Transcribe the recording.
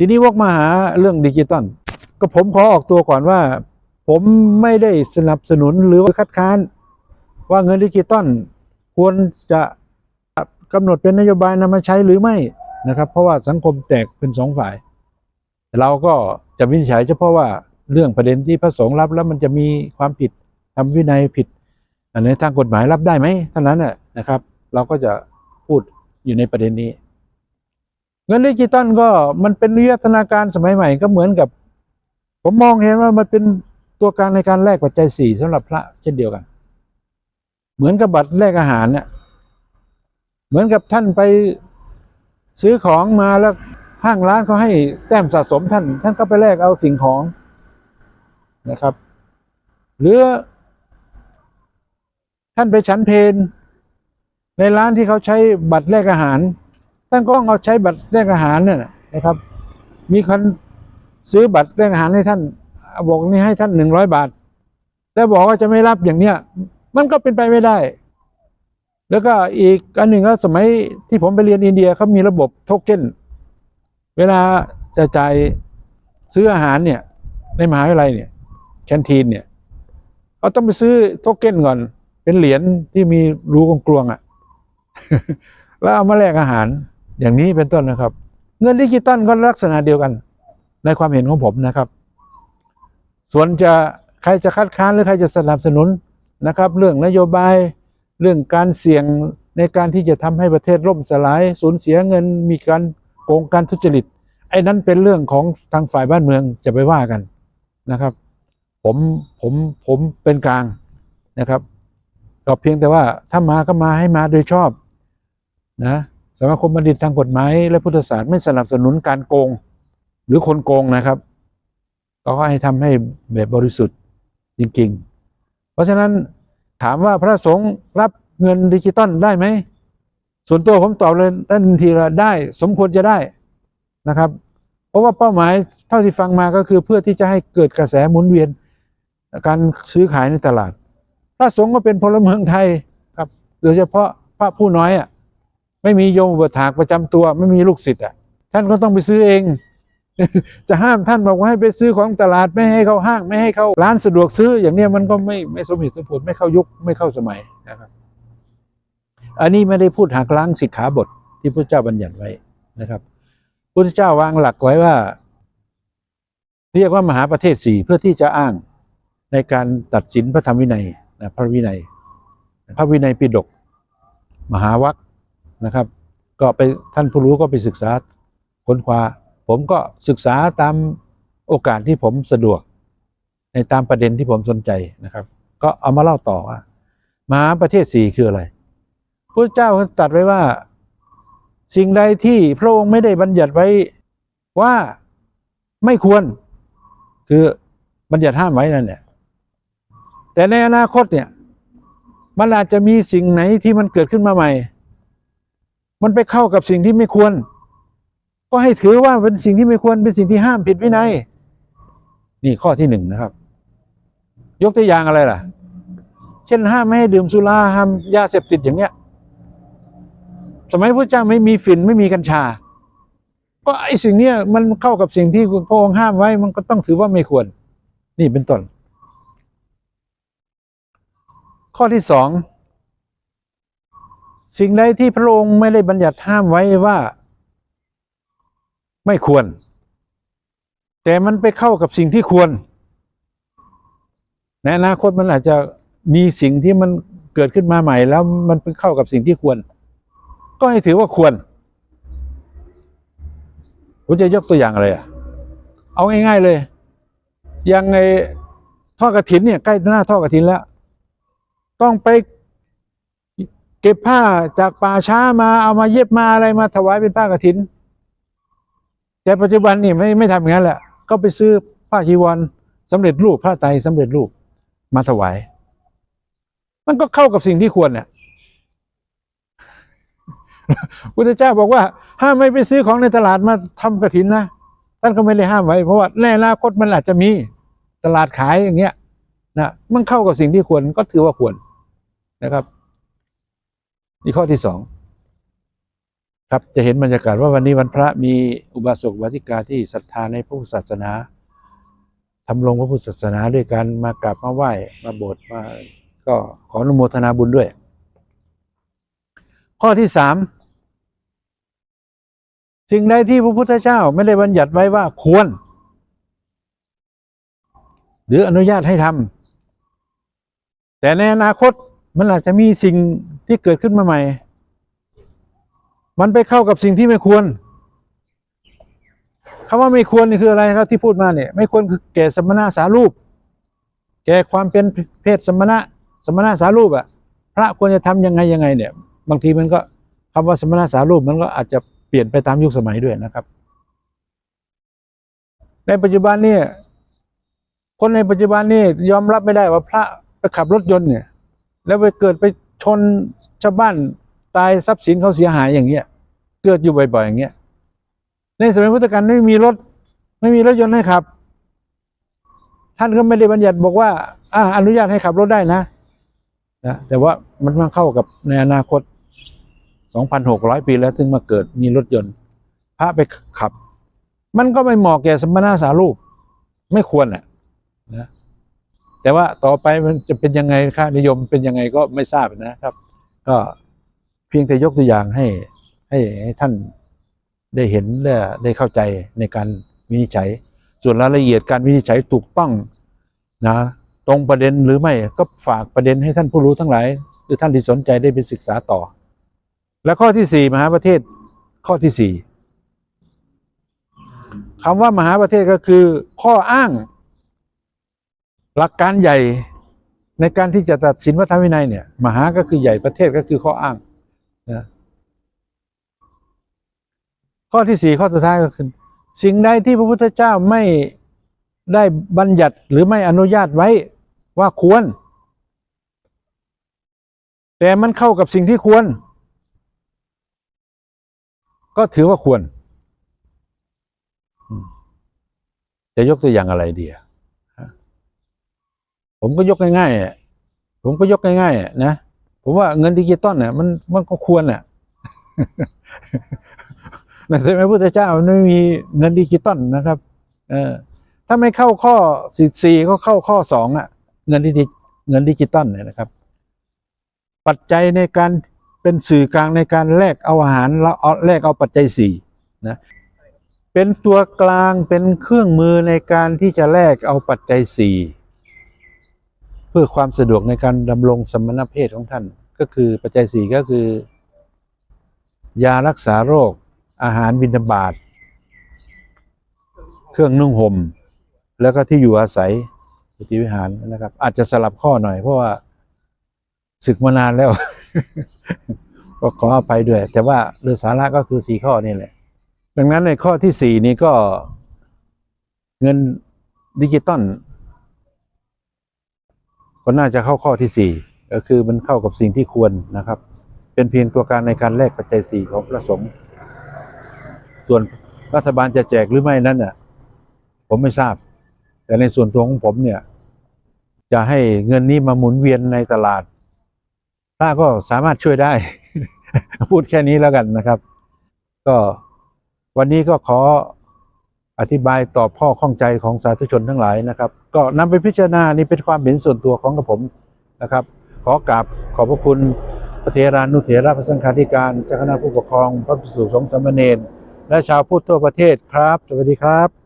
ทีนี้วกมาหาเรื่องดิจิตอลก็ผมขอออกตัวก่อนว่า ผมไม่ได้สนับสนุนหรือว่าคัดค้าน ว่าเงินดิจิตอลควรจะกำหนดเป็นนโยบายนำมาใช้หรือไม่นะครับ เพราะว่าสังคมแตกเป็นสองฝ่าย เราก็จะวินิจฉัยเฉพาะว่าเรื่องประเด็นที่พระสงฆ์รับแล้วมันจะมีความผิดทำวินัยผิดอันในทางกฎหมายรับได้ไหมเท่านั้นนะครับ เราก็จะพูดอยู่ในประเด็นนี้ เงินดิจิตอลก็มันเป็นวิวัฒนาการสมัยใหม่ก็เหมือนกับ ผมมองเห็นว่ามันเป็นตัวกลางในการแลกปัจจัยสี่สำหรับพระเช่นเดียวกัน เหมือนกับบัตรแลกอาหารเนี่ยเหมือนกับท่านไปซื้อของมาแล้วห้างร้านเขาให้แต้มสะสมท่าน ท่านก็ไปแลกเอาสิ่งของนะครับ หรือ ท่านไปฉันเพนในร้านที่เขาใช้บัตรแลกอาหาร ท่านก็ต้องเอาใช้บัตรแลกอาหารเนี่ยนะครับ มีคนซื้อบัตรแลกอาหารให้ท่านบอกนี่ให้ท่านหนึ่งร้อยบาท แล้วบอกว่าจะไม่รับอย่างเนี้ย มันก็เป็นไปไม่ได้ แล้วก็อีกอันหนึ่งก็สมัยที่ผมไปเรียนอินเดียเขามีระบบโทเค็นเวลาจะจ่ายซื้ออาหารเนี่ย ในมหาวิทยาลัยเนี่ยแคนทีนเนี่ยเขาต้องไปซื้อโทเค็นก่อน เป็นเหรียญที่มีรูกลวงๆอะ แล้วเอามาแลกอาหาร อย่างนี้เป็นต้นนะครับ เงินดิจิตอลก็ลักษณะเดียวกัน ในความเห็นของผมนะครับ ส่วนจะใครจะคัดค้านหรือใครจะสนับสนุนนะครับ เรื่องนโยบายเรื่องการเสี่ยงในการที่จะทำให้ประเทศล่มสลายสูญเสียเงินมีการโกงการทุจริต ไอ้นั้นเป็นเรื่องของทางฝ่ายบ้านเมืองจะไปว่ากันนะครับ ผมผมผมเป็นกลางนะครับก็เพียงแต่ว่าถ้ามาก็มาให้มาโดยชอบนะ สมาคมบัณฑิตทางกฎหมายและพุทธศาสตร์ไม่สนับสนุนการโกง หรือคนโกงนะครับก็ให้ทำให้แบบบริสุทธิ์จริง ๆ เพราะฉะนั้นถามว่าพระสงฆ์รับเงินดิจิตอลได้ไหม ส่วนตัวผมตอบเลยทันทีละได้ สมควรจะได้นะครับ เพราะว่าเป้าหมายเท่าที่ฟังมาก็คือเพื่อที่จะให้เกิดกระแสหมุนเวียนการซื้อขายในตลาด พระสงฆ์ก็เป็นพลเมืองไทยครับ โดยเฉพาะพระผู้น้อยอะ ไม่มีโยมอุปถากประจำตัว ไม่มีลูกศิษย์อะ ท่านก็ต้องไปซื้อเอง จะห้ามท่านบอกว่าให้ไปซื้อของตลาดไม่ให้เข้าห้างไม่ให้เข้าร้านสะดวกซื้อ อย่างเนี้ยมันก็ไม่ไม่สมเหตุสมผลไม่เข้ายุคไม่เข้าสมัยนะครับ อันนี้ไม่ได้พูดหักล้างสิกขาบทที่พระเจ้าบัญญัติไว้นะครับพระเจ้าวางหลักไว้ว่า เรียกว่ามหาประเทศสี่เพื่อที่จะอ้างในการตัดสินพระธรรมวินัยนะพระวินัย พระวินัยปิฎกมหาวัค นะครับ ก็ไปท่านผู้รู้ก็ไปศึกษาค้นคว้าผมก็ศึกษาตามโอกาสที่ผมสะดวก ในตามประเด็นที่ผมสนใจนะครับ ก็เอามาเล่าต่อว่ามหาประเทศสี่คืออะไรพระเจ้าตรัสไว้ว่า สิ่งใดที่พระองค์ไม่ได้บัญญัติไว้ว่าไม่ควรคือบัญญัติห้ามไว้นั่นแหละแต่ในอนาคตเนี่ยมันอาจจะมีสิ่งไหนที่มันเกิดขึ้นมาใหม่ มันไปเข้ากับสิ่งที่ไม่ควร ก็ให้ถือว่าเป็นสิ่งที่ไม่ควรเป็นสิ่งที่ห้ามผิดวินัย นี่ข้อที่หนึ่งนะครับ ยกตัวอย่างอะไรล่ะ เช่นห้ามไม่ให้ดื่มสุราห้ามยาเสพติดอย่างเนี้ย สมัยพระเจ้าไม่มีฝิ่นไม่มีกัญชา ก็ไอ้สิ่งเนี้ยมันเข้ากับสิ่งที่พระองค์ห้ามไว้ มันก็ต้องถือว่าไม่ควร นี่เป็นต้น ข้อที่สอง สิ่งใดที่พระองค์ไม่ได้บัญญัติห้ามไว้ว่า ไม่ควร แต่มันไปเข้ากับสิ่งที่ควร ในอนาคตมันอาจจะมีสิ่งที่มันเกิดขึ้นมาใหม่ แล้วมันไปเข้ากับสิ่งที่ควร ก็ให้ถือว่าควรผมจะยกตัวอย่างอะไรอะ เอาง่ายๆเลยอย่างไงท่อกระถินเนี่ยใกล้หน้าท่อกระถินแล้ว ต้องไป เก็บผ้าจากป่าช้ามาเอามาเย็บมาอะไรมาถวายเป็นผ้ากฐิน แต่ปัจจุบันนี่ไม่ไม่ทำอย่างนั้นแหละก็ไปซื้อผ้าจีวรสำเร็จรูปผ้าไตรสำเร็จรูปมาถวาย มันก็เข้ากับสิ่งที่ควรเนี่ยพุทธเจ้าบอกว่า ห้ามไม่ไปซื้อของในตลาดมาทำกฐินนะท่านก็ไม่ได้ห้ามไว้ เพราะว่าในอนาคตมันอาจจะมีตลาดขายอย่างเงี้ยนะมันเข้ากับสิ่งที่ควรก็ถือว่าควรนะครับ นี่ข้อที่สองครับจะเห็นบรรยากาศว่าวันนี้วันพระมีอุบาสกอุบาสิกาที่ศรัทธาในพระพุทธศาสนาทำลงพระพุทธศาสนาด้วยการมากราบมาไหว้มาโบสถ์มาก็ขออนุโมทนาบุญด้วย ข้อที่สามสิ่งใดที่พระพุทธเจ้าไม่ได้บัญญัติไว้ว่าควร หรืออนุญาตให้ทำแต่ในอนาคตมันอาจจะมีสิ่ง ที่เกิดขึ้นมาใหม่ มันไปเข้ากับสิ่งที่ไม่ควรคำว่าไม่ควรนี่คืออะไรครับที่พูดมาเนี่ย ไม่ควรคือแก่สมณะสารูป แก่ความเป็นเพศสมณะสมณะสารูปอะพระควรจะทำยังไงยังไง เนี่ย บางทีมันก็คำว่าสมณะสารูปมันก็อาจจะเปลี่ยนไปตามยุคสมัยด้วยนะครับ ในปัจจุบันเนี่ยคนในปัจจุบันนี่ยอมรับไม่ได้ว่าพระไปขับรถยนต์เนี่ย แล้วไปเกิดไป ชนชาวบ้านตายทรัพย์สินเขาเสียหายอย่างเงี้ย เกิดอยู่บ่อยๆอย่างเงี้ย ในสมัยพุทธกาลไม่มีรถ ไม่มีรถยนต์ให้ขับ ท่านก็ไม่ได้บัญญัติบอกว่าอ่าอนุญาตให้ขับรถได้นะนะแต่ว่ามันมาเข้ากับในอนาคต 2,600 ปีแล้วถึงมาเกิดมีรถยนต์ พระไปขับ มันก็ไม่เหมาะแก่สมณะสารูป ไม่ควรอะนะ แต่ว่าต่อไปมันจะเป็นยังไงค่านิยมเป็นยังไงก็ไม่ทราบนะครับ ก็เพียงแต่ยกตัวอย่างให้ให้ให้ท่านได้เห็นและได้เข้าใจในการวินิจฉัย ส่วนรายละเอียดการวินิจฉัยถูกต้องนะตรงประเด็นหรือไม่ก็ฝากประเด็นให้ท่านผู้รู้ทั้งหลาย หรือท่านที่สนใจได้ไปศึกษาต่อ และข้อที่สี่มหาประเทศข้อที่สี่คำว่ามหาประเทศก็คือข้ออ้าง หลักการใหญ่ในการที่จะตัดสินพระธรรมวินัยเนี่ย มหาก็คือใหญ่ประเทศก็คือข้ออ้างนะข้อที่สี่ข้อสุดท้ายก็คือ สิ่งใดที่พระพุทธเจ้าไม่ได้บัญญัติหรือไม่อนุญาตไว้ว่าควร แต่มันเข้ากับสิ่งที่ควร ก็ถือว่าควร จะยกตัวอย่างอะไรดีอะ ผมก็ยกง่ายๆผมก็ยกง่ายๆนะผมว่าเงินดิจิตอลเนี่ยมันมันก็ควรอะในสมัยพุทธเจ้ามันไม่มีเงินดิจิตอลนะครับ เออถ้าไม่เข้าข้อสี่สี่ก็เข้าข้อสองอะ เงินดิจิเงินดิจิตอลเนี่ยนะครับ ปัจจัยในการเป็นสื่อกลางในการแลกเอาอาหารแล้วเอาแลกเอาปัจจัยสี่นะเป็นตัวกลางเป็นเครื่องมือในการที่จะแลกเอาปัจจัยสี่ เพื่อความสะดวกในการดำรงสมณเพศของท่าน ก็คือปัจจัยสี่ก็คือ ยารักษาโรค อาหารบิณฑบาตเครื่องนุ่งห่มแล้วก็ที่อยู่อาศัยปฏิวิหารนะครับ อาจจะสลับข้อหน่อย เพราะว่าศึกมานานแล้ว ก็ขออภัยด้วย แต่ว่าเรื่องสาระก็คือสี่ข้อนี่แหละ ดังนั้นในข้อที่สี่นี้ก็เงินดิจิตอล ก็น่าจะเข้าข้อที่สี่ก็คือมันเข้ากับสิ่งที่ควรนะครับ เป็นเพียงตัวการในการแลกปัจจัยสี่ของพระสงฆ์ส่วนรัฐบาลจะแจกหรือไม่นั้นน่ะผมไม่ทราบ แต่ในส่วนตัวของผมเนี่ย จะให้เงินนี้มาหมุนเวียนในตลาดพระก็สามารถช่วยได้ พูดแค่นี้แล้วกันนะครับ ก็วันนี้ก็ขอ อธิบายตอบข้อข้องใจของสาธุชนทั้งหลายนะครับ ก็นำไปพิจารณานี่เป็นความเห็นส่วนตัวของกระผมนะครับ ขอกราบขอบพระคุณพระเทรานุเถระพระสังฆาธิการเจ้าคณะผู้ปกครอง พระภิกษุสงฆ์สามเณรและชาวพุทธทั่วประเทศครับ สวัสดีครับ